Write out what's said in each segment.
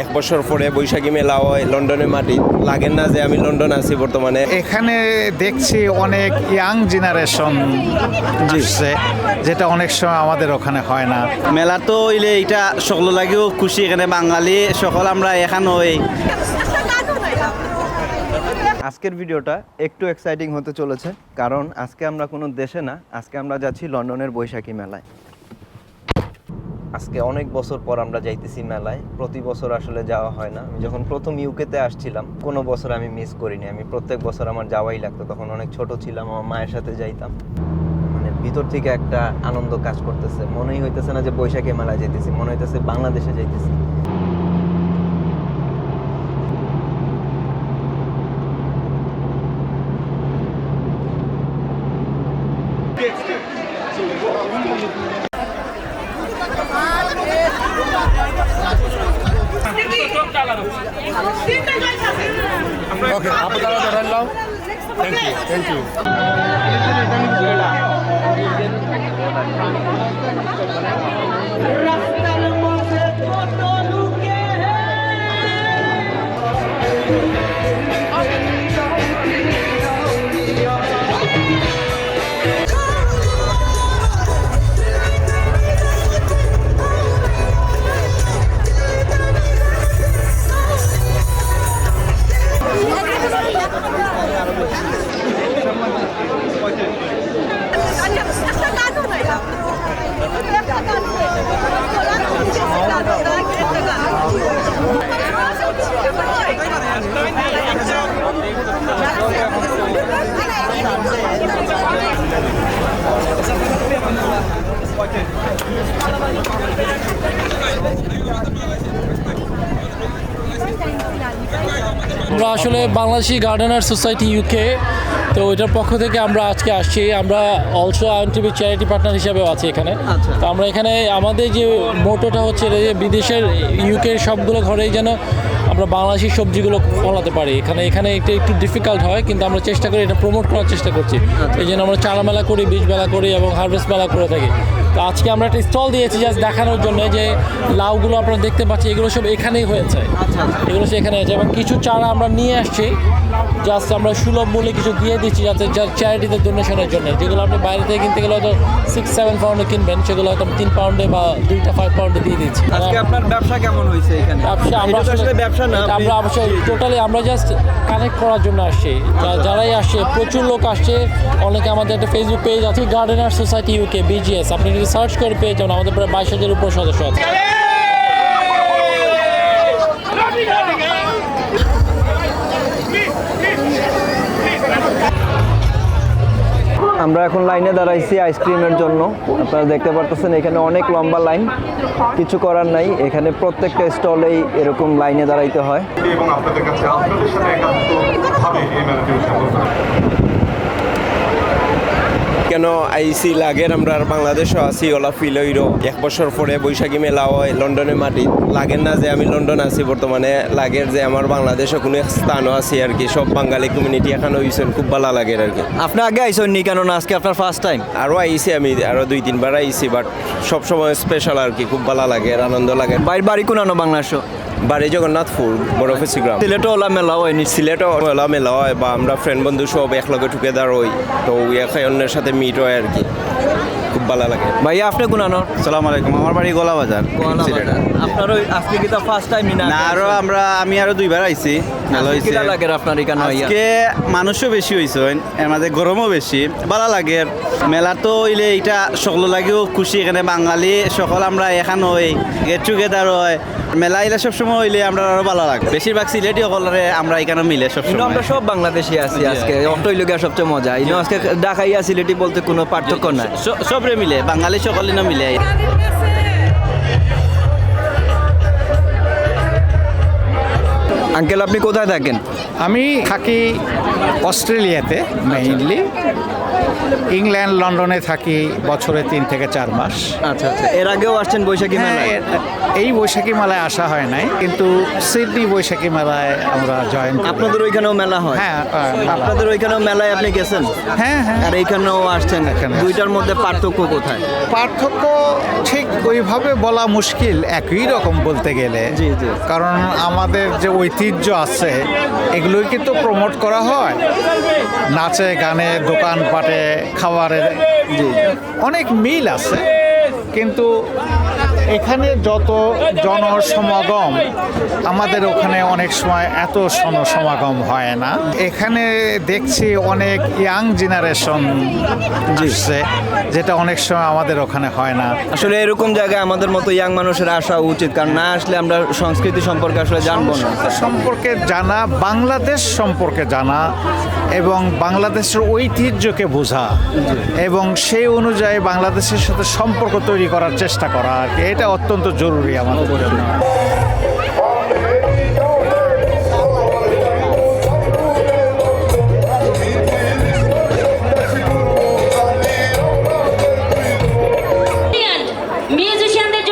এক বছর পরে বৈশাখী মেলা হয় লন্ডনের মাটি। লাগেন না যে আমি লন্ডন আছি বর্তমানে। এখানে দেখছি অনেক ইয়াং জেনারেশন আসছে যেটা অনেক সময় আমাদের ওখানে হয় না। মেলা তো হইলে এটা সকল লাগেও খুশি এখানে বাঙালি সকল আমরা এখানে হই। আজকের ভিডিওটা একটু এক্সাইটিং হতে চলেছে কারণ আজকে আমরা কোনো দেশে না আজকে আমরা যাচ্ছি লন্ডনের বৈশাখী মেলায়। আজকে অনেক বছর পর আমরা যাইতেছি মেলায়। প্রতি বছর আসলে যাওয়া হয় না। আমি যখন প্রথম ইউকেতে আসছিলাম, কোনো বছর আমি মিস করিনি। আমি প্রত্যেক বছর আমার যাওয়াই লাগতো। তখন অনেক ছোট ছিলাম, আমার মায়ের সাথে যাইতাম। মানে ভিতর থেকে একটা আনন্দ কাজ করতেছে। মনেই হইতেছে না যে বৈশাখী মেলায় যাইতেছি, মনে হইতেছে বাংলাদেশে যাইতেছি। Apa tahu ada lalau? Thank you, thank you. রাস্তার মাঝে আমরা আসলে বাংলাদেশি গার্ডেনার সোসাইটি ইউকে তো ওইটার পক্ষ থেকে আমরা আজকে আসছি। আমরা অলসো আইন টিভি চ্যারিটি পার্টনার হিসেবেও আছি এখানে। তো আমরা এখানে আমাদের যে মোটোটা হচ্ছে এটা যে বিদেশের ইউকের সবগুলো ঘরেই যেন আমরা বাংলাদেশি সবজিগুলো ফলাতে পারি। এখানে এখানে এটা একটু ডিফিকাল্ট হয় কিন্তু আমরা চেষ্টা করি এটা প্রমোট করার চেষ্টা করছি। এই জন্য আমরা চারা মেলা করি বীজ মেলা করি এবং হারভেস্ট মেলা করে থাকি। তো আজকে আমরা একটা স্টল দিয়েছি জাস্ট দেখানোর জন্য যে লাউগুলো আপনারা দেখতে পাচ্ছি এগুলো সব এখানেই হয়েছে। এগুলো সব এখানে আছে এবং কিছু চারা আমরা নিয়ে আসছি। জাস্ট আমরা সুলভ মূল্যে কিছু দিয়ে দিচ্ছি যাতে চ্যারিটিতে ডোনেশনের জন্য। যেগুলো আপনি বাইরে থেকে কিনতে গেলে হয়তো সিক্স সেভেন পাউন্ডে কিনবেন সেগুলো হয়তো তিন পাউন্ডে বা দুইটা ফাইভ পাউন্ডে দিয়ে দিচ্ছি। আজকে আপনার ব্যবসা কেমন হয়েছে এখানে? ব্যবসা আমরা আসলে ব্যবসা না আমরা অবশ্যই টোটালি আমরা জাস্ট কানেক্ট করার জন্য আসছি। যারাই আসছে প্রচুর লোক আসছে। অনেকে আমাদের একটা ফেসবুক পেজ আছে গার্ডেনার সোসাইটি ইউকে বিজিএস আপনি যদি সার্চ করে পেয়ে যাবেন আমাদের প্রায় বাইশ হাজারের উপর সদস্য আছে। আমরা এখন লাইনে দাঁড়াইছি আইসক্রিমের জন্য। আপনারা দেখতে পারতেছেন, এখানে অনেক লম্বা লাইন। কিছু করার নাই, এখানে প্রত্যেকটা স্টলেই এরকম লাইনে দাঁড়াইতে হয়। কেন আইসি লাগের আমরা আর বাংলাদেশও আছি ওলা ফিল হইরো। এক বছর পরে বৈশাখী মেলা হয় লন্ডনের মাটি। লাগেন না যে আমি লন্ডন আছি বর্তমানে লাগের যে আমার বাংলাদেশে কোনো স্থানও আছে আর কি। সব বাঙালি কমিউনিটি এখানে হয়েছেন খুব ভালো লাগে আর কি। আপনি আগে আইসেন নি কেন না আজকে আপনার ফার্স্ট টাইম আরও আইসি আমি আরও দুই তিনবার আইসি বাট সবসময় স্পেশাল আর কি খুব ভালো লাগে আর আনন্দ লাগে। বাইর বাড়ি কোন বাংলাদেশ বাড়ি জগন্নাথপুর বড় গ্রাম। সিলেটও ওলা মেলা হয় নি সিলেটও ওলা মেলা হয় বা আমরা ফ্রেন্ড বন্ধু সব একলগে ঢুকে হই তো এক অন্যের সাথে মিট হয় আর কি। খুব ভালো লাগে। ভাইয়া আপনি কোন সালাম আলাইকুম আমার বাড়ি গোলা বাজার আপনার আজকে কি তা ফার্স্ট টাইম না না আরও আমরা আমি আরও দুইবার আইছি। ভালো হয়েছে। কিটা লাগে আপনার এখানে? আজকে মানুষও বেশি হয়েছে এর মাঝে গরমও বেশি। ভালো লাগে। মেলা তো হইলে এটা সকল লাগেও খুশি এখানে বাঙালি সকল আমরা এখানে হই গেট টুগেদার হয়। মেলা এলে সবসময় হইলে আমরা আরও ভালো লাগে। বেশিরভাগ সিলেটি সকলরে আমরা এখানে মিলে সবসময়। আমরা সব বাংলাদেশি আছি আজকে। অটোই লোকের সবচেয়ে মজা। ইনো আজকে ঢাকাইয়া সিলেটি বলতে কোনো পার্থক্য নাই। স- সবরে মিলে বাঙালি সকলে না মিলে। আঙ্কেল আপনি কোথায় থাকেন? আমি থাকি অস্ট্রেলিয়াতে মেইনলি ইংল্যান্ড লন্ডনে থাকি বছরে তিন থেকে চার মাস। আচ্ছা আচ্ছা। এর আগেও আসছেন বৈশাখী হ্যাঁ, মেলায়? এই বৈশাখী মেলায় আসা হয় নাই কিন্তু সিডনি বৈশাখী মেলায় আমরা জয়েন আপনাদের ওইখানেও মেলা হয়? হ্যাঁ, আপনাদের ওইখানেও মেলায় আপনি গেছেন? হ্যাঁ হ্যাঁ। আর এইখানেও আসছেন। এখানে দুইটার মধ্যে পার্থক্য কোথায়? পার্থক্য ঠিক ওইভাবে বলা মুশকিল একই রকম বলতে গেলে। জি, জি। কারণ আমাদের যে ঐতিহ্য আছে এগুলোই কিন্তু প্রমোট করা হয়। নাচে গানে দোকানপাটে খাবারের অনেক মিল আছে। কিন্তু এখানে যত জনসমাগম আমাদের ওখানে অনেক সময় এত সমাগম হয় না। এখানে দেখছি অনেক ইয়াং জেনারেশন আসছে যেটা অনেক সময় আমাদের ওখানে হয় না। আসলে এরকম জায়গায় আমাদের মতো ইয়াং মানুষের আসা উচিত কারণ না আসলে আমরা সংস্কৃতি সম্পর্কে আসলে জানব না। সম্পর্কে জানা বাংলাদেশ সম্পর্কে জানা এবং বাংলাদেশের ঐতিহ্যকে বোঝা এবং সেই অনুযায়ী বাংলাদেশের সাথে সম্পর্ক তৈরি করার চেষ্টা করা আর কি। এটা অত্যন্ত জরুরি আমাদের জন্য মিউজিশিয়ানদের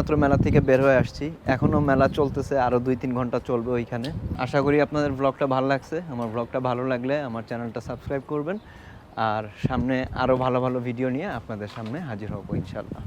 এইমাত্র মেলা থেকে বের হয়ে আসছি। এখনও মেলা চলতেছে আরও দুই তিন ঘণ্টা চলবে ওইখানে। আশা করি আপনাদের ব্লগটা ভালো লাগছে। আমার ব্লগটা ভালো লাগলে আমার চ্যানেলটা সাবস্ক্রাইব করবেন। আর সামনে আরও ভালো ভালো ভিডিও নিয়ে আপনাদের সামনে হাজির হব ইনশাল্লাহ